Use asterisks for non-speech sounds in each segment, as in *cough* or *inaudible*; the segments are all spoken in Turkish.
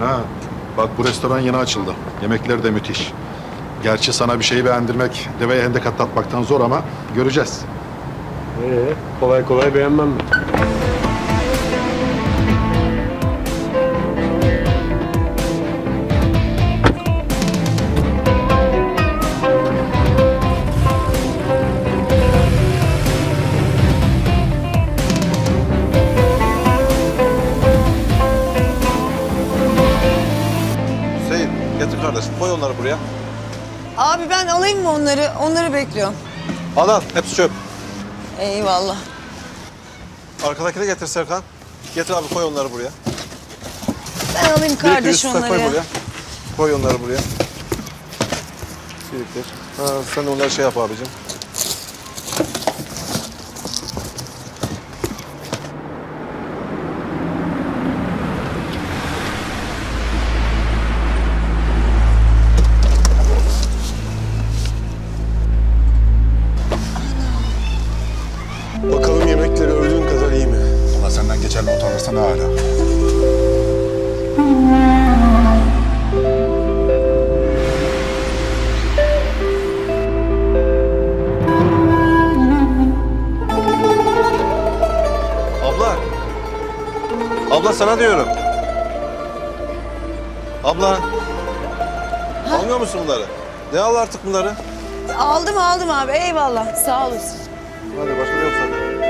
Ha, bak bu restoran yeni açıldı. Yemekleri de müthiş. Gerçi sana bir şeyi beğendirmek, deveye hendek atlatmaktan zor ama göreceğiz. Ee, kolay kolay beğenmem mi? Bekliyorum. Al al hepsi çöp. Eyvallah. Arkadakini getir Serkan. Getir abi koy onları buraya. Ben alayım kardeş onları koy ya. buraya. Koy onları buraya. Biriktir. Ha, sen onları şey yap abicim. Abla sana diyorum. Abla. Almıyor musun bunları? Ne al artık bunları? Aldım aldım abi eyvallah. Sağ olasın. Hadi başka yok zaten.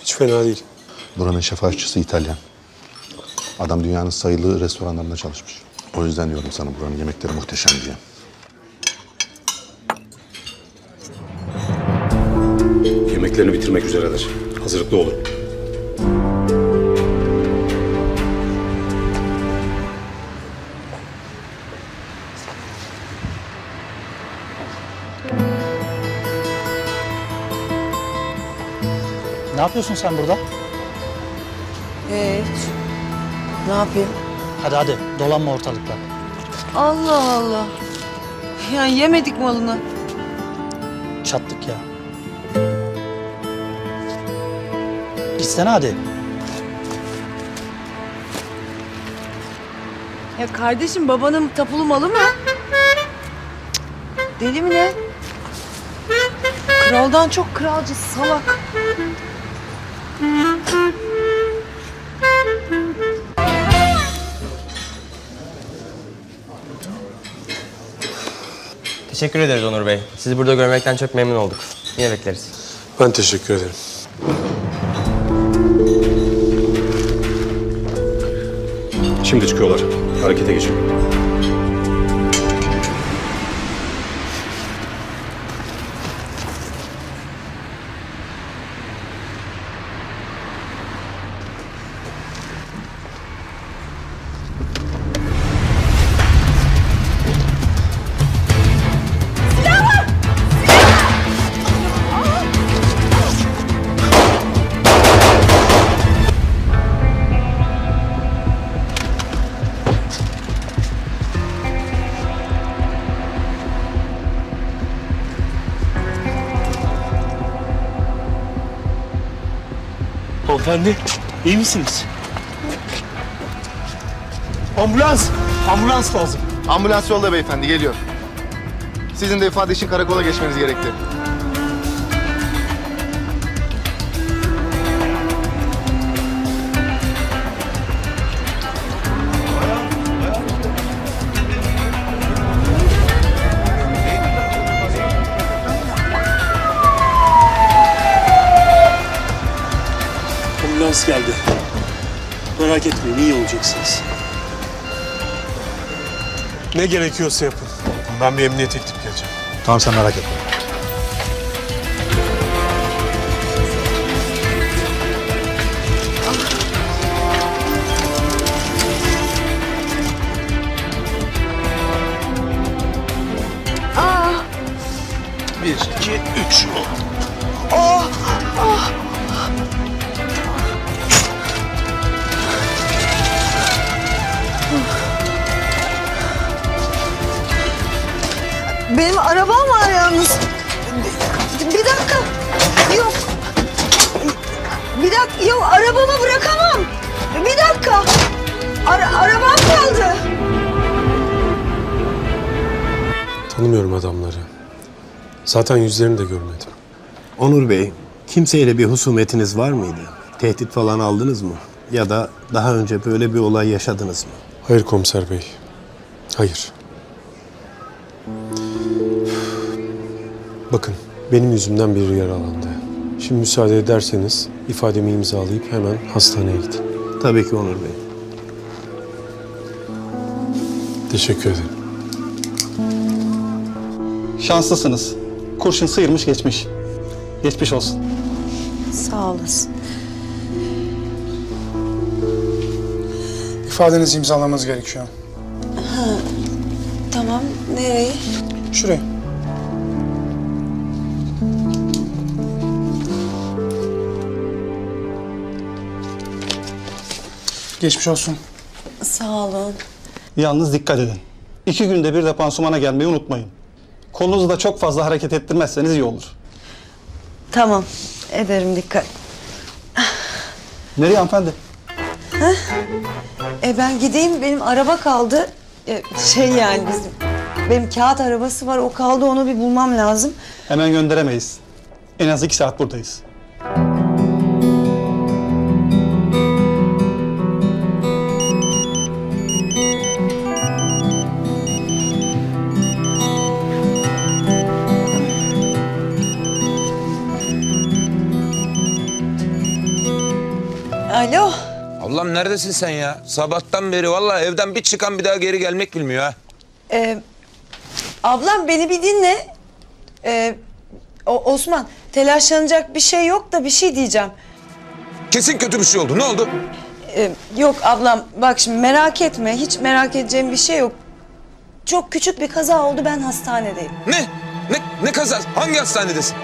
Hiç fena değil. Buranın şef aşçısı İtalyan. Adam dünyanın sayılı restoranlarında çalışmış. O yüzden diyorum sana buranın yemekleri muhteşem diye. Üzereler. Hazırlıklı olun. Ne yapıyorsun sen burada? Hiç. Ne yapayım? Hadi hadi dolanma ortalıkta. Allah Allah. Ya yemedik malını. Çattık ya. Gitsene hadi. Ya kardeşim babanın tapulu malı mı? Deli mi ne? Kraldan çok kralcı salak. Teşekkür ederiz Onur Bey. Sizi burada görmekten çok memnun olduk. Yine bekleriz. Ben teşekkür ederim. Şimdi çıkıyorlar. Harekete geçin. Hanımefendi, iyi misiniz? Ambulans! Ambulans lazım. Ambulans yolda beyefendi geliyor. Sizin de ifade için karakola geçmeniz gerekti. Merak etmeyin, iyi olacaksınız. Ne gerekiyorsa yapın. Ben bir emniyet ekip geleceğim. Tamam sen merak etme. Bir, iki, üç. Benim arabam var yalnız. bir dakika. Yok. Bir dakika. Yok arabamı bırakamam. Bir dakika. Ara, arabam kaldı. Tanımıyorum adamları. Zaten yüzlerini de görmedim. Onur Bey, kimseyle bir husumetiniz var mıydı? Tehdit falan aldınız mı? Ya da daha önce böyle bir olay yaşadınız mı? Hayır komiser bey. Hayır. Bakın benim yüzümden biri yaralandı. Şimdi müsaade ederseniz ifademi imzalayıp hemen hastaneye gidin. Tabii ki Onur Bey. Teşekkür ederim. Şanslısınız. Kurşun sıyırmış geçmiş. Geçmiş olsun. Sağ olasın. İfadenizi imzalamanız gerekiyor. Tamam. Nereye? Şuraya. Geçmiş olsun. Sağ olun. Yalnız dikkat edin. İki günde bir de pansumana gelmeyi unutmayın. Kolunuzu da çok fazla hareket ettirmezseniz iyi olur. Tamam. Ederim dikkat. Nereye hanımefendi? E ben gideyim benim araba kaldı. E, şey yani bizim benim kağıt arabası var o kaldı onu bir bulmam lazım. Hemen gönderemeyiz. En az iki saat buradayız. Alo. Allah'ım neredesin sen ya? Sabahtan beri vallahi evden bir çıkan bir daha geri gelmek bilmiyor ha. E, ablam beni bir dinle. E, o, Osman telaşlanacak bir şey yok da bir şey diyeceğim. Kesin kötü bir şey oldu. Ne oldu? E, yok ablam bak şimdi merak etme hiç merak edeceğim bir şey yok. Çok küçük bir kaza oldu ben hastanedeyim. Ne? Ne, ne kazası? Hangi hastanedesin?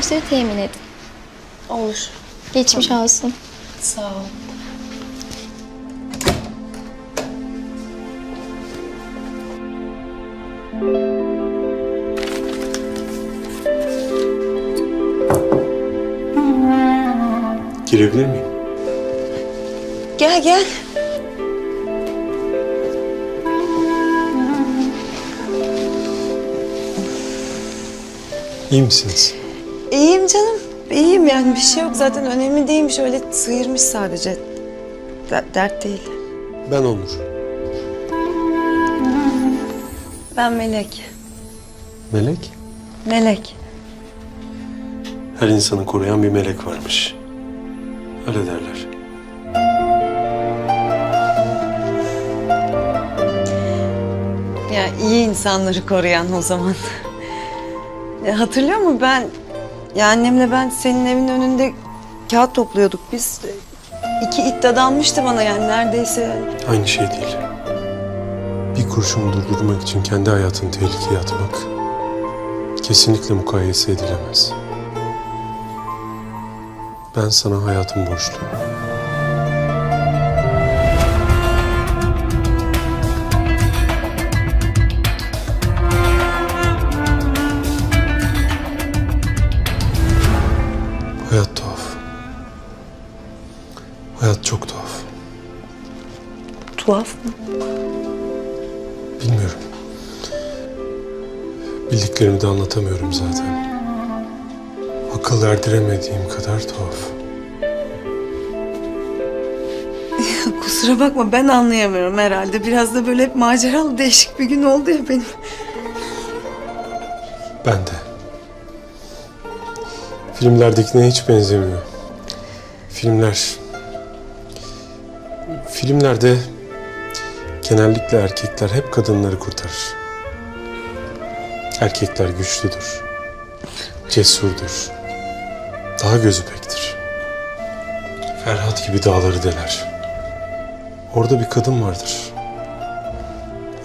İlaçları temin edin. Olur. Geçmiş olsun. Sağ ol. Girebilir miyim? Gel gel. İyi misiniz? İyiyim canım. İyiyim yani bir şey yok zaten önemli değilmiş öyle sıyırmış sadece. Der- dert değil. Ben Onur. Ben Melek. Melek? Melek. Her insanı koruyan bir melek varmış. Öyle derler. Ya iyi insanları koruyan o zaman. Ya hatırlıyor musun ben ya annemle ben senin evin önünde kağıt topluyorduk biz. İki it dadanmıştı bana yani neredeyse. Aynı şey değil. Bir kurşunu durdurmak için kendi hayatını tehlikeye atmak kesinlikle mukayese edilemez. Ben sana hayatım borçluyum. Tuhaf mı? Bilmiyorum. Bildiklerimi de anlatamıyorum zaten. Akıl erdiremediğim kadar tuhaf. *laughs* Kusura bakma ben anlayamıyorum herhalde. Biraz da böyle hep maceralı değişik bir gün oldu ya benim. Ben de. Filmlerdekine hiç benzemiyor. Filmler... Filmlerde genellikle erkekler hep kadınları kurtarır. Erkekler güçlüdür. Cesurdur. Daha gözü pektir. Ferhat gibi dağları deler. Orada bir kadın vardır.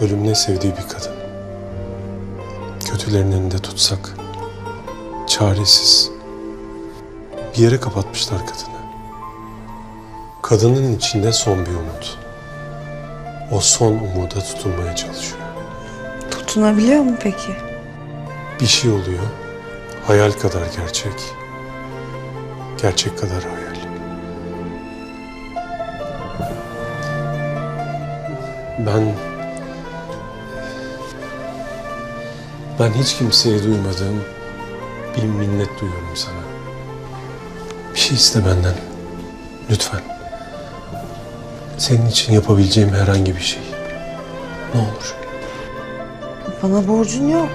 Ölümüne sevdiği bir kadın. Kötülerin elinde tutsak, çaresiz. Bir yere kapatmışlar kadını. Kadının içinde son bir umut. O son umuda tutunmaya çalışıyor. Tutunabiliyor mu peki? Bir şey oluyor. Hayal kadar gerçek. Gerçek kadar hayal. Ben... Ben hiç kimseye duymadığım bir minnet duyuyorum sana. Bir şey iste benden. Lütfen. Senin için yapabileceğim herhangi bir şey. Ne olur. Bana borcun yok.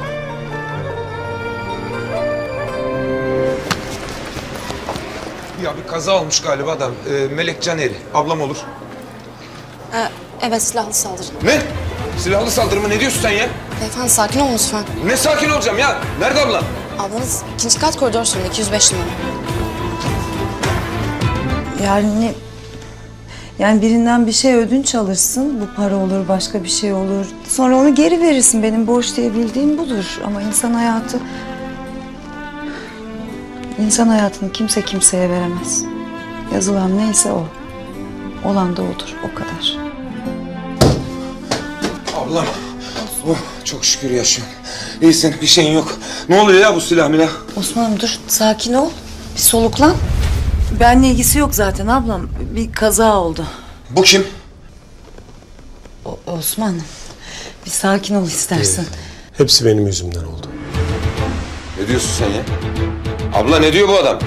Ya bir kaza olmuş galiba da e, Melek Caneri. Ablam olur. evet silahlı saldırı. Ne? Silahlı saldırı mı? Ne diyorsun sen ya? Beyefendi sakin olun lütfen. Ne sakin olacağım ya? Nerede ablam? Ablanız ikinci kat koridor sonunda 205 numara. Yani yani birinden bir şey ödünç alırsın. Bu para olur, başka bir şey olur. Sonra onu geri verirsin. Benim borç diye bildiğim budur. Ama insan hayatı... insan hayatını kimse kimseye veremez. Yazılan neyse o. Olan da odur. O kadar. Ablam. Oh, çok şükür yaşıyorsun. İyisin, bir şeyin yok. Ne oluyor ya bu silah milah? Osman'ım dur. Sakin ol. Bir soluklan. Benle ilgisi yok zaten ablam. Bir kaza oldu. Bu kim? O- Osman. Bir sakin ol istersen. Hepsi benim yüzümden oldu. Ne diyorsun sen ya? Abla ne diyor bu adam?